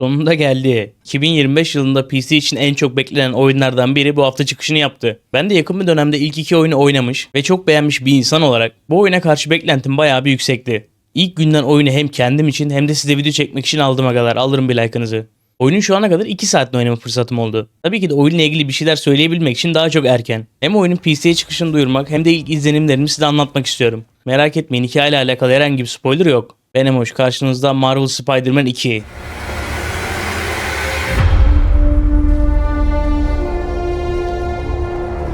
Sonunda geldi. 2025 yılında PC için en çok beklenen oyunlardan biri bu hafta çıkışını yaptı. Ben de yakın bir dönemde ilk iki oyunu oynamış ve çok beğenmiş bir insan olarak bu oyuna karşı beklentim bayağı bir yüksekti. İlk günden oyunu hem kendim için hem de size video çekmek için aldım agalar. Alırım bir like'ınızı. Oyunun şu ana kadar 2 saatte oynama fırsatım oldu. Tabii ki de oyunla ilgili bir şeyler söyleyebilmek için daha çok erken. Hem oyunun PC'ye çıkışını duyurmak hem de ilk izlenimlerimi size anlatmak istiyorum. Merak etmeyin hikayeyle alakalı herhangi bir spoiler yok. Ben Emoş karşınızda Marvel Spider-Man 2.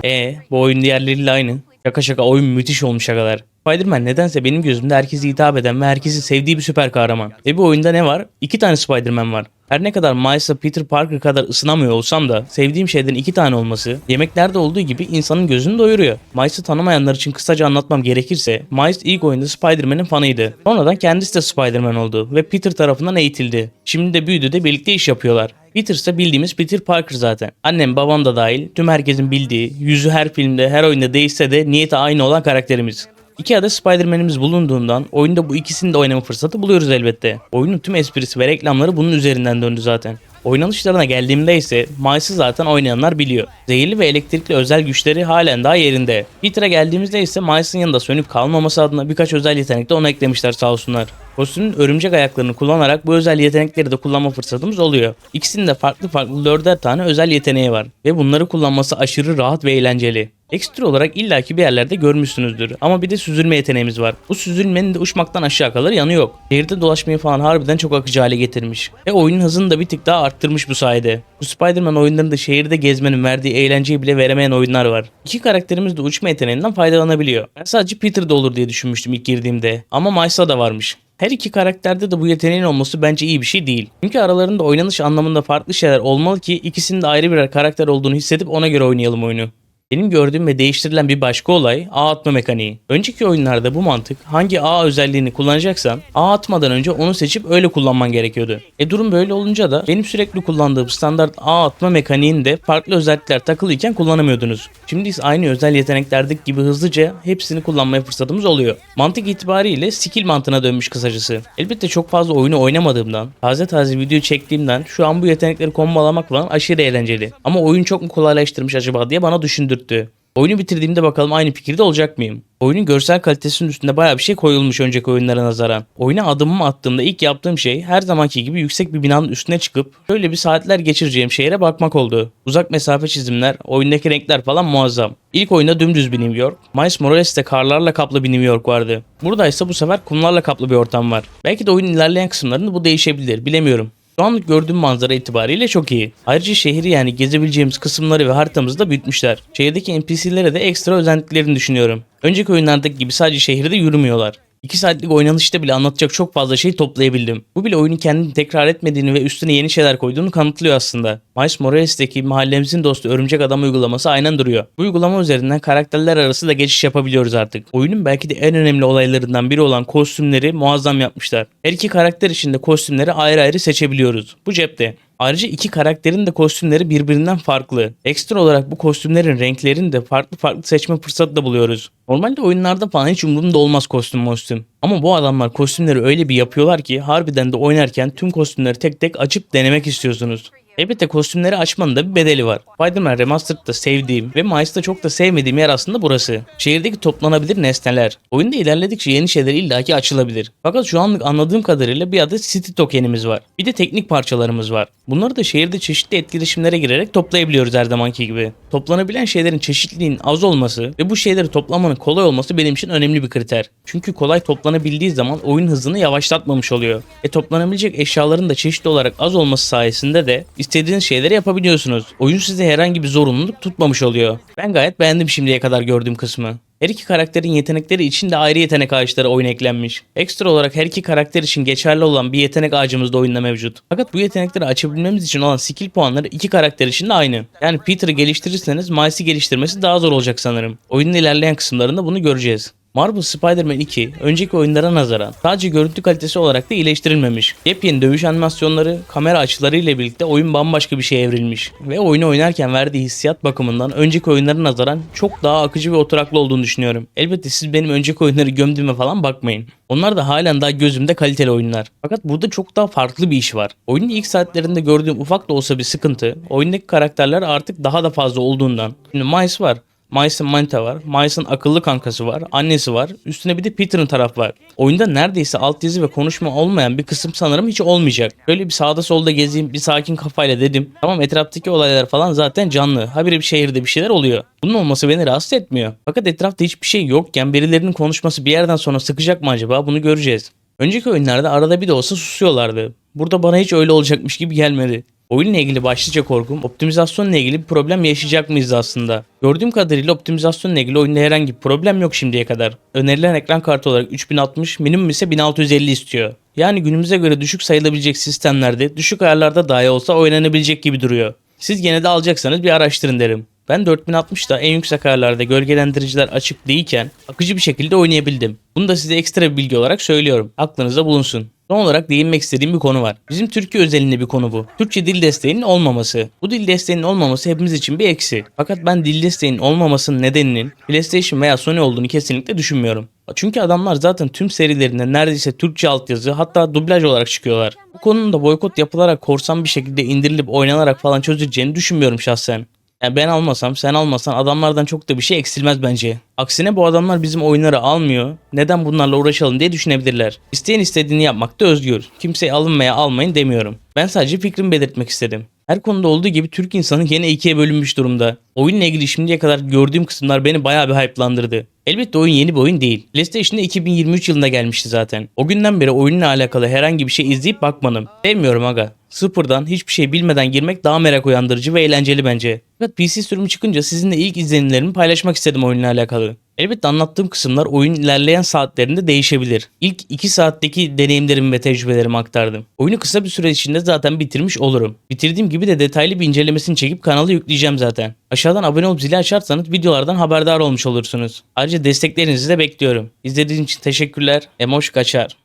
E bu oyun diğerleriyle aynı. Şaka şaka oyun müthiş olmuş kadar. Spider-Man nedense benim gözümde herkese hitap eden ve herkesin sevdiği bir süper kahraman. Ve bu oyunda ne var? İki tane Spider-Man var. Her ne kadar Miles'la Peter Parker kadar ısınamıyor olsam da sevdiğim şeylerin iki tane olması yemeklerde olduğu gibi insanın gözünü doyuruyor. Miles'ı tanımayanlar için kısaca anlatmam gerekirse Miles ilk oyunda Spider-Man'in fanıydı. Sonradan kendisi de Spider-Man oldu ve Peter tarafından eğitildi. Şimdi de büyüdü de birlikte iş yapıyorlar. Peter ise bildiğimiz Peter Parker zaten. Annem babam da dahil tüm herkesin bildiği, yüzü her filmde her oyunda değişse de niyeti aynı olan karakterimiz. İki adet Spider-Man'imiz bulunduğundan oyunda bu ikisini de oynama fırsatı buluyoruz elbette. Oyunun tüm esprisi ve reklamları bunun üzerinden döndü zaten. Oynanışlarına geldiğimde ise Miles'ı zaten oynayanlar biliyor. Zehirli ve elektrikli özel güçleri halen daha yerinde. Peter'a geldiğimizde ise Miles'ın yanında sönüp kalmaması adına birkaç özel yetenek de ona eklemişler sağ olsunlar. Kostümün örümcek ayaklarını kullanarak bu özel yetenekleri de kullanma fırsatımız oluyor. İkisinin de farklı farklı dörder tane özel yeteneği var ve bunları kullanması aşırı rahat ve eğlenceli. Ekstra olarak illaki bir yerlerde görmüşsünüzdür ama bir de süzülme yeteneğimiz var. Bu süzülmenin de uçmaktan aşağı kalır yanı yok. Şehirde dolaşmayı falan harbiden çok akıcı hale getirmiş. Ve oyunun hızını da bir tık daha arttırmış bu sayede. Bu Spider-Man oyunlarında şehirde gezmenin verdiği eğlenceyi bile veremeyen oyunlar var. İki karakterimiz de uçma yeteneğinden faydalanabiliyor. Ben sadece Peter'da olur diye düşünmüştüm ilk girdiğimde ama Miles'a da varmış. Her iki karakterde de bu yeteneğin olması bence iyi bir şey değil. Çünkü aralarında oynanış anlamında farklı şeyler olmalı ki ikisinin de ayrı birer karakter olduğunu hissedip ona göre oynayalım oyunu. Benim gördüğüm ve değiştirilen bir başka olay ağ atma mekaniği. Önceki oyunlarda bu mantık hangi ağ özelliğini kullanacaksan ağ atmadan önce onu seçip öyle kullanman gerekiyordu. E durum böyle olunca da benim sürekli kullandığım standart ağ atma mekaniğinde farklı özellikler takılıyken kullanamıyordunuz. Şimdi ise aynı özel yeteneklerdeki gibi hızlıca hepsini kullanmaya fırsatımız oluyor. Mantık itibariyle skill mantığına dönmüş kısacası. Elbette çok fazla oyunu oynamadığımdan, taze taze video çektiğimden şu an bu yetenekleri kombalamak falan aşırı eğlenceli. Ama oyun çok mu kolaylaştırmış acaba diye bana düşündürttü. Oyunu bitirdiğimde bakalım aynı fikirde olacak mıyım? Oyunun görsel kalitesinin üstünde bayağı bir şey koyulmuş önceki oyunlara nazaran. Oyuna adımımı attığımda ilk yaptığım şey her zamanki gibi yüksek bir binanın üstüne çıkıp şöyle bir saatler geçireceğim şehre bakmak oldu. Uzak mesafe çizimler, oyundaki renkler falan muazzam. İlk oyunda dümdüz bir New York, Miles Morales'te karlarla kaplı bir New York vardı. Burada ise bu sefer kumlarla kaplı bir ortam var. Belki de oyunun ilerleyen kısımlarında bu değişebilir, bilemiyorum. Şu anlık gördüğüm manzara itibariyle çok iyi. Ayrıca şehri yani gezebileceğimiz kısımları ve haritamızı da büyütmüşler. Şehirdeki NPC'lere de ekstra özelliklerini düşünüyorum. Önceki oyunlardaki gibi sadece şehirde yürümüyorlar. 2 saatlik oynanışta bile anlatacak çok fazla şey toplayabildim. Bu bile oyunun kendini tekrar etmediğini ve üstüne yeni şeyler koyduğunu kanıtlıyor aslında. Miles Morales'teki mahallemizin dostu Örümcek Adam uygulaması aynen duruyor. Bu uygulama üzerinden karakterler arası da geçiş yapabiliyoruz artık. Oyunun belki de en önemli olaylarından biri olan kostümleri muazzam yapmışlar. Her iki karakter için de kostümleri ayrı ayrı seçebiliyoruz. Bu cepte. Ayrıca iki karakterin de kostümleri birbirinden farklı. Ekstra olarak bu kostümlerin renklerini de farklı farklı seçme fırsatı da buluyoruz. Normalde oyunlarda falan hiç umurumda olmaz kostüm kostüm. Ama bu adamlar kostümleri öyle bir yapıyorlar ki harbiden de oynarken tüm kostümleri tek tek açıp denemek istiyorsunuz. Elbette kostümleri açmanın da bir bedeli var. Spider-Man Remastered'da sevdiğim ve Miles'ta çok da sevmediğim yer aslında burası. Şehirdeki toplanabilir nesneler. Oyunda ilerledikçe yeni şeyler illaki açılabilir. Fakat şu anlık anladığım kadarıyla bir adet City tokenimiz var. Bir de teknik parçalarımız var. Bunları da şehirde çeşitli etkileşimlere girerek toplayabiliyoruz her zamanki gibi. Toplanabilen şeylerin çeşitliliğinin az olması ve bu şeyleri toplamanın kolay olması benim için önemli bir kriter. Çünkü kolay toplanabildiği zaman oyun hızını yavaşlatmamış oluyor. E toplanabilecek eşyaların da çeşitli olarak az olması sayesinde de istediğiniz şeyleri yapabiliyorsunuz. Oyun size herhangi bir zorunluluk tutmamış oluyor. Ben gayet beğendim şimdiye kadar gördüğüm kısmı. Her iki karakterin yetenekleri için de ayrı yetenek ağaçları oyuna eklenmiş. Ekstra olarak her iki karakter için geçerli olan bir yetenek ağacımız da oyunda mevcut. Fakat bu yetenekleri açabilmemiz için olan skill puanları iki karakter için de aynı. Yani Peter'ı geliştirirseniz Miles'i geliştirmesi daha zor olacak sanırım. Oyunun ilerleyen kısımlarında bunu göreceğiz. Marvel Spider-Man 2 önceki oyunlara nazaran sadece görüntü kalitesi olarak da iyileştirilmemiş. Yepyeni dövüş animasyonları, kamera açıları ile birlikte oyun bambaşka bir şeye evrilmiş. Ve oyunu oynarken verdiği hissiyat bakımından önceki oyunlara nazaran çok daha akıcı ve oturaklı olduğunu düşünüyorum. Elbette siz benim önceki oyunları gömdüğüme falan bakmayın. Onlar da halen daha gözümde kaliteli oyunlar. Fakat burada çok daha farklı bir iş var. Oyunun ilk saatlerinde gördüğüm ufak da olsa bir sıkıntı, oyundaki karakterler artık daha da fazla olduğundan. Şimdi Miles var. Miles'ın manita var. Miles'ın akıllı kankası var. Annesi var. Üstüne bir de Peter'ın taraf var. Oyunda neredeyse altyazı ve konuşma olmayan bir kısım sanırım hiç olmayacak. Böyle bir sağda solda gezeyim bir sakin kafayla dedim. Tamam etraftaki olaylar falan zaten canlı. Habire bir şehirde bir şeyler oluyor. Bunun olması beni rahatsız etmiyor. Fakat etrafta hiçbir şey yokken birilerinin konuşması bir yerden sonra sıkacak mı acaba bunu göreceğiz. Önceki oyunlarda arada bir de olsa susuyorlardı. Burada bana hiç öyle olacakmış gibi gelmedi. Oyunla ilgili başlıca korkum optimizasyonla ilgili bir problem yaşayacak mıyız aslında? Gördüğüm kadarıyla optimizasyonla ilgili oyunda herhangi bir problem yok şimdiye kadar. Önerilen ekran kartı olarak 3060, minimum ise 1650 istiyor. Yani günümüze göre düşük sayılabilecek sistemlerde düşük ayarlarda dahi olsa oynanabilecek gibi duruyor. Siz gene de alacaksanız bir araştırın derim. Ben 4060'da en yüksek ayarlarda gölgelendiriciler açık değilken akıcı bir şekilde oynayabildim. Bunu da size ekstra bir bilgi olarak söylüyorum. Aklınızda bulunsun. Son olarak değinmek istediğim bir konu var. Bizim Türkiye özelinde bir konu bu. Türkçe dil desteğinin olmaması. Bu dil desteğinin olmaması hepimiz için bir eksi. Fakat ben dil desteğinin olmamasının nedeninin PlayStation veya Sony olduğunu kesinlikle düşünmüyorum. Çünkü adamlar zaten tüm serilerinde neredeyse Türkçe altyazı hatta dublaj olarak çıkıyorlar. Bu konunun da boykot yapılarak korsan bir şekilde indirilip oynanarak falan çözüleceğini düşünmüyorum şahsen. Yani ben almasam sen almasan adamlardan çok da bir şey eksilmez bence. Aksine bu adamlar bizim oyunları almıyor. Neden bunlarla uğraşalım diye düşünebilirler. İsteyen istediğini yapmakta özgür. Kimseye alın almayın demiyorum. Ben sadece fikrimi belirtmek istedim. Her konuda olduğu gibi Türk insanı yine ikiye bölünmüş durumda. Oyunla ilgili şimdiye kadar gördüğüm kısımlar beni bayağı bir hype'landırdı. Elbette oyun yeni bir oyun değil. PlayStation'da 2023 yılında gelmişti zaten. O günden beri oyunla alakalı herhangi bir şey izleyip bakmadım. Sevmiyorum aga. Sıfırdan hiçbir şey bilmeden girmek daha merak uyandırıcı ve eğlenceli bence. Fakat PC sürümü çıkınca sizinle ilk izlenimlerimi paylaşmak istedim oyunla alakalı. Elbette anlattığım kısımlar oyun ilerleyen saatlerinde değişebilir. İlk 2 saatteki deneyimlerimi ve tecrübelerimi aktardım. Oyunu kısa bir süre içinde zaten bitirmiş olurum. Bitirdiğim gibi de detaylı bir incelemesini çekip kanala yükleyeceğim zaten. Aşağıdan abone olup zili açarsanız videolardan haberdar olmuş olursunuz. Ayrıca desteklerinizi de bekliyorum. İzlediğiniz için teşekkürler. Emoş kaçar.